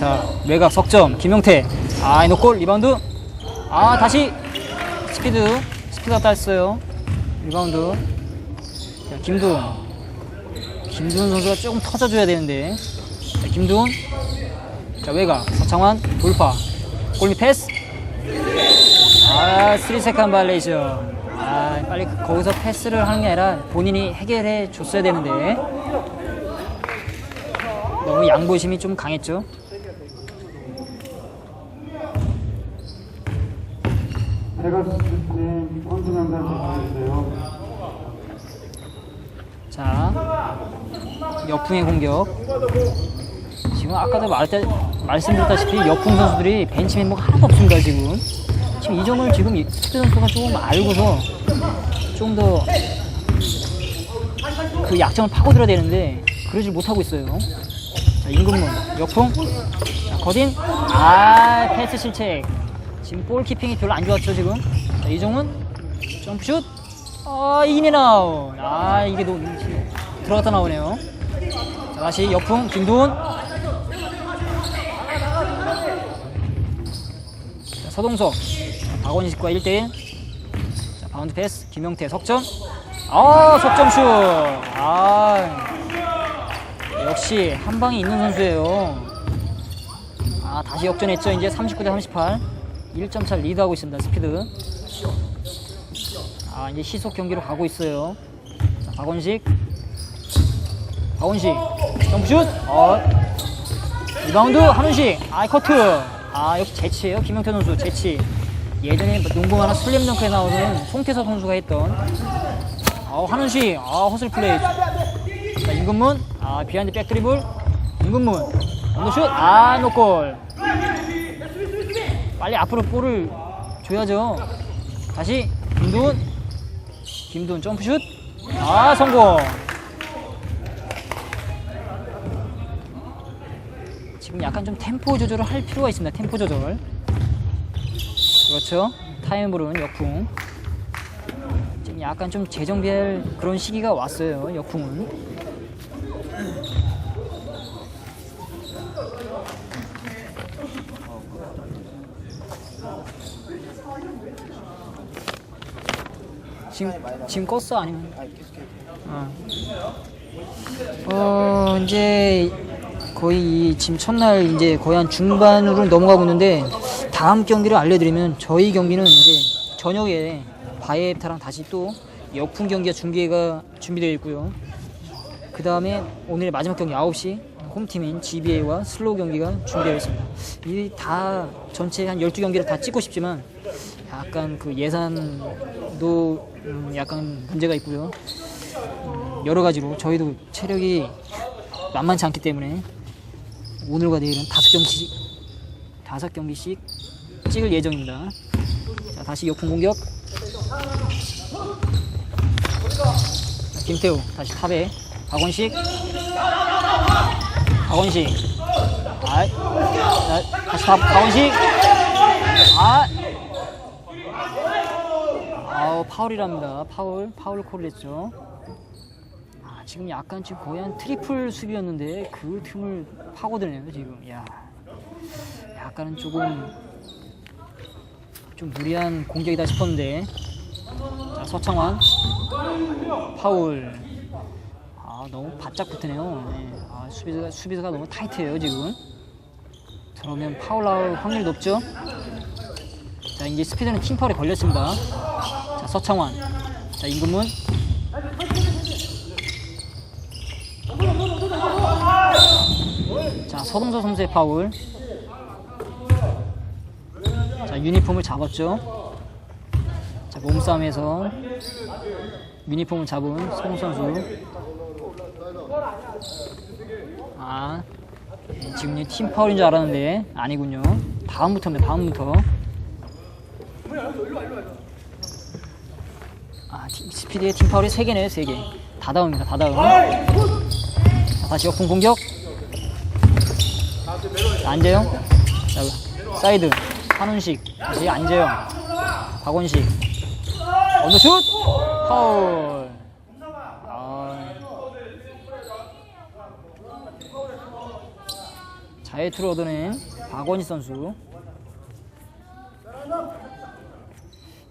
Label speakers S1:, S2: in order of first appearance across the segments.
S1: 자, 외곽 석점, 김용태. 아, 이노골 리바운드. 아, 다시 스피드. 스피드가 땄어요. 리바운드. 자, 김두훈. 김두훈 선수가 조금 터져줘야 되는데. 자, 김두훈. 자, 외곽. 서창환. 돌파. 골밑 패스. 아, 3세컨 발레이션. 아, 빨리 거기서 패스를 하는 게 아니라 본인이 해결해 줬어야 되는데. 너무 양보심이 좀 강했죠.
S2: 대가수님 선수 명단 주세요.
S1: 자, 역풍의 공격. 지금 아까도 말때, 말씀드렸다시피 역풍 선수들이 벤치 멤버가 하나도 없습니다, 지금. 지금 이 점을 지금 이 스피드 선수가 조금 알고서 좀 더 그 약점을 파고들어야 되는데 그러질 못하고 있어요. 자, 임금문, 역풍, 자, 거딘, 아, 패스 실책. 지금 볼 키핑이 별로 안 좋았죠, 지금. 자, 이종훈, 점프슛, 아, 인앤아웃. 아, 이게 너무 들어갔다 나오네요. 자, 다시 역풍, 김도훈. 자, 서동석. 자, 박원식과 1대1. 자, 바운드 패스, 김영태, 석점. 아, 석점슛. 아, 역시 한 방이 있는 선수예요. 아, 다시 역전했죠. 이제 39대 38. 1점 차 리드하고 있습니다. 스피드. 아 이제 시속 경기로 가고 있어요. 자, 박원식, 박원식, 점프슛, 어, 리바운드 한훈식, 아이 커트, 아 역시 재치예요 김영태 선수 재치. 예전에 농구만화 슬램덩크에 나오는 송태섭 선수가 했던, 아 한훈식, 아 허슬 플레이. 자 임금문, 아 비하인드 백 드리블, 임금문, 언더슛, 아 노골. 빨리 앞으로 볼을 줘야죠. 다시 김도훈, 김도훈 점프슛. 아, 성공. 지금 약간 좀 템포 조절을 할 필요가 있습니다. 템포 조절. 그렇죠. 타임으로는 역풍. 지금 약간 좀 재정비할 그런 시기가 왔어요. 역풍은. 지금 지금 껐어 아니면? 어. 어 이제 거의 이 지금 첫날 이제 거의 한 중반으로 넘어가고 있는데 다음 경기를 알려드리면 저희 경기는 이제 저녁에 바이에타랑 다시 또 역풍 경기가 중계가 준비되어 있고요. 그 다음에 오늘 마지막 경기 9시 홈팀인 GBA와 슬로우 경기가 준비되어 있습니다. 이 다 전체 한 12경기를 다 찍고 싶지만 약간 그 예산도 음, 약간 문제가 있고요. 음, 여러 가지로 저희도 체력이 만만치 않기 때문에 오늘과 내일은 다섯 경기씩 다섯 경기씩 찍을 예정입니다. 자 다시 역풍 공격. 자, 김태우 다시 탑에 박원식 박원식 아, 자, 다시 탑 박원식 아 파울이랍니다. 파울 파울 콜을 했죠. 아, 지금 약간 지금 거의 한 트리플 수비였는데 그 틈을 파고드네요 지금. 야 약간은 조금 좀 무리한 공격이다 싶었는데 자 서창환 파울 아 너무 바짝 붙으네요. 네. 아 수비수가 수비수가 너무 타이트해요 지금. 들어오면 파울 나올 확률이 높죠. 자 이제 스피드는 팀 파울에 걸렸습니다. 자 서창환. 자 임금문. 자 서동서 선수의 파울. 자 유니폼을 잡았죠. 자 몸싸움에서 유니폼을 잡은 서동 선수. 아 네, 지금 이 팀 파울인 줄 알았는데 아니군요. 다음부터입니다 다음부터 아, 팀- 스피드의 팀 파울이 3개네요, 3개. 다다움입니다, 다다움. 자, 다시 역풍 공격. 자, 안재영. 자, 사이드. 한훈식. 다시 안재영. 박원식. 언더슛! 파울. 아. 자유투를 얻어낸 박원희 선수.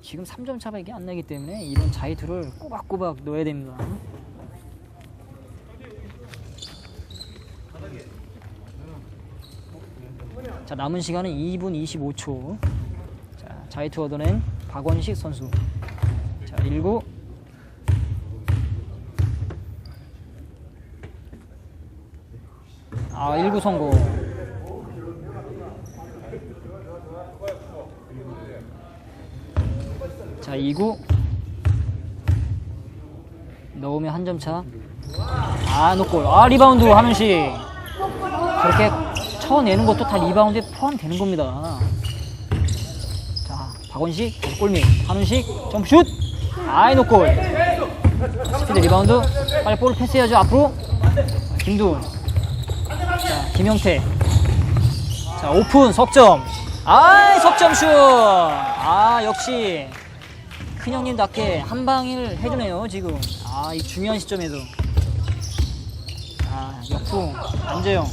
S1: 지금 3점 차밖에 안 나기 때문에 이런 자유투를 꼬박꼬박 넣어야 됩니다. 자 남은 시간은 2분 25초. 자 자유투 얻어낸 박원식 선수. 자 1구 아 1구 성공. 자 2구 넣으면 한 점 차. 아 노골. 아 리바운드 하는식. 저렇게 쳐내는 것도 다 리바운드에 포함되는 겁니다. 자 박원식 골밑 한훈식 점슛. 아이 노골. 스피드 리바운드. 빨리 볼을 패스해야죠 앞으로. 김두훈. 자 김영태. 자 오픈 석점. 아이 석점슛. 아 역시 큰 형님답게 한 방을 해주네요 지금. 아 이 중요한 시점에서. 아 역풍 안재영.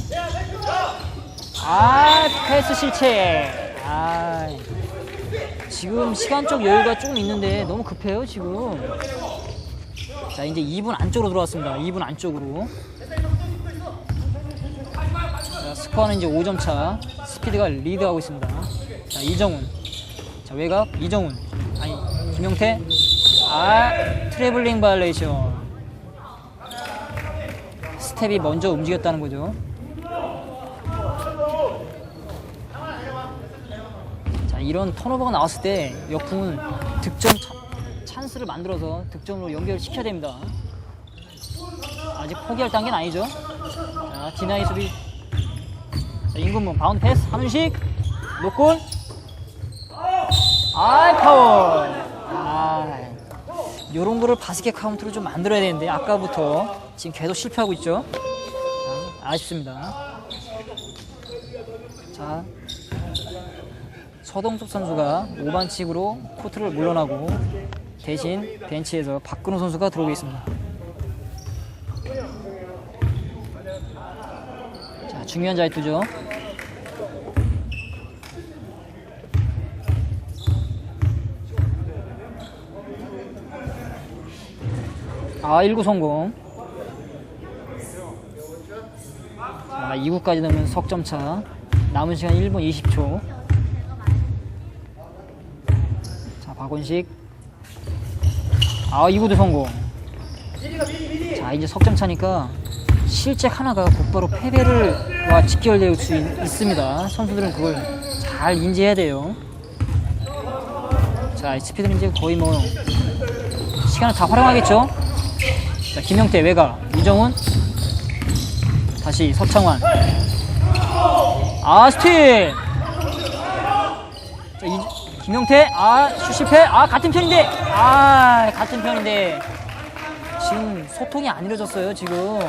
S1: 아 패스 실체. 아 지금 시간적 여유가 좀 있는데 너무 급해요 지금. 자 이제 2분 안쪽으로 들어왔습니다. 2분 안쪽으로. 자 스코어는 이제 5점 차. 스피드가 리드하고 있습니다. 자 이정훈. 자 외곽 이정훈. 아니 김용태. 아 트래블링 바이레이션. 스텝이 먼저 움직였다는 거죠. 자 이런 턴오버가 나왔을 때 역풍은 득점 차- 찬스를 만들어서 득점으로 연결시켜야 됩니다. 아직 포기할 단계는 아니죠. 자 디나이 수비. 자 임금문 바운드 패스 한훈식 노골. 아이 파울. 아 요런 거를 바스켓 카운트로 좀 만들어야 되는데 아까부터 지금 계속 실패하고 있죠. 자, 아쉽습니다. 자 서동석 선수가 5반칙으로 코트를 물러나고 대신 벤치에서 박근호 선수가 들어오고 있습니다. 자, 중요한 자유투죠. 아, 1구 성공. 자, 2구까지 넣으면 석점 차. 남은 시간 1분 20초. 자, 박원식. 아, 2구도 성공. 자, 이제 석점 차니까 실책 하나가 곧바로 패배를 와 직결될 수 있, 있습니다. 선수들은 그걸 잘 인지해야 돼요. 자, 스피드는 이제 거의 뭐 시간을 다 활용하겠죠. 자, 김영태 외곽. 이정훈. 다시 서창환. 아 스틸 자, 이, 김영태. 아슛 실패 아 같은 편인데. 아 같은 편인데. 지금 소통이 안 이루어졌어요 지금.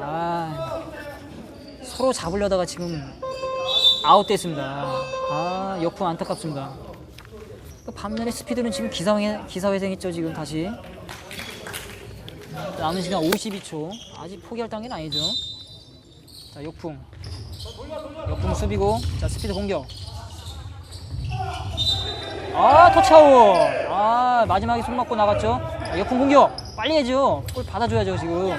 S1: 아 서로 잡으려다가 지금 아웃됐습니다. 아 역풍 안타깝습니다. 그 반면에 스피드는 지금 기사회, 기사회생했죠 지금 다시 남은 시간 52초. 아직 포기할 단계는 아니죠. 자 역풍. 역풍 수비고. 자 스피드 공격. 아 터치아웃. 아 마지막에 손 맞고 나갔죠. 자, 역풍 공격. 빨리 해야죠 골 받아줘야죠 지금.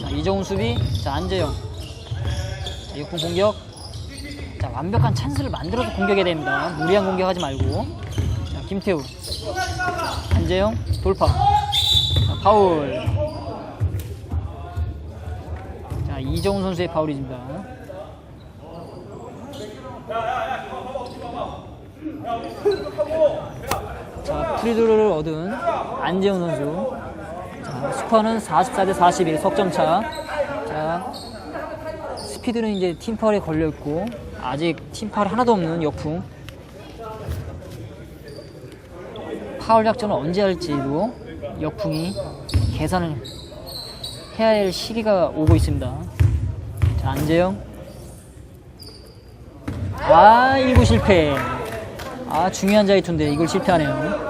S1: 자 이정훈 수비. 자 안재영. 자 역풍 공격 자 완벽한 찬스를 만들어서 공격해야 됩니다. 무리한 공격하지 말고. 자 김태우. 안재영 돌파. 자 파울. 자 이정훈 선수의 파울입니다. 자 프리드를 얻은 안재훈 선수. 자 스코어는 44대 41 석점 차. 자 스피드는 이제 팀파울에 걸려 있고 아직 팀파울 하나도 없는 역풍. 파울 작전을 언제 할지도 역풍이 계산을 해야 할 시기가 오고 있습니다. 자, 안재영. 아, 1구 실패. 아, 중요한 자유투인데 이걸 실패하네요.